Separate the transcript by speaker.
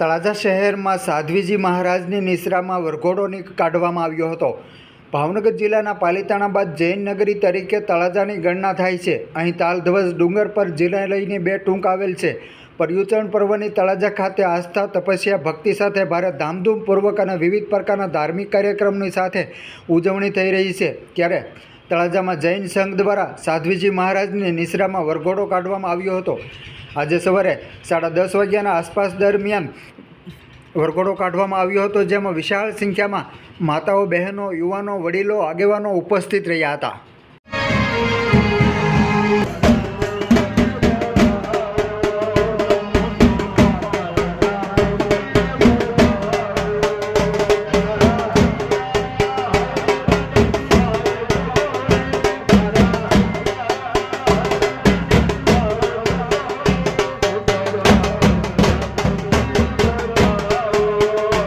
Speaker 1: તળાજા શહેરમાં સાધ્વીજી મહારાજની નિશ્રામાં વરઘોડો કાઢવામાં આવ્યો હતો. ભાવનગર જિલ્લાના પાલિતાણા બાદ જૈન નગરી તરીકે તળાજાની ગણના થાય છે. અહીં તાલધ્વજ ડુંગર પર જિલ્લા લઈને બે ટૂંક આવેલ છે. પર્યુચરણ પર્વની તળાજા ખાતે આસ્થા, તપસ્યા, ભક્તિ સાથે ભારે ધામધૂમપૂર્વક અને વિવિધ પ્રકારના ધાર્મિક કાર્યક્રમની સાથે ઉજવણી થઈ રહી છે. ત્યારે તળાજામાં જૈન સંઘ દ્વારા સાધ્વીજી મહારાજની નિશ્રામાં વરઘોડો કાઢવામાં આવ્યો હતો. આજે સવારે સાડા દસ વાગ્યાના આસપાસ દરમિયાન વરઘોડો કાઢવામાં આવ્યો હતો, જેમાં વિશાળ સંખ્યામાં માતાઓ, બહેનો, યુવાનો, વડીલો, આગેવાનો ઉપસ્થિત રહ્યા હતા.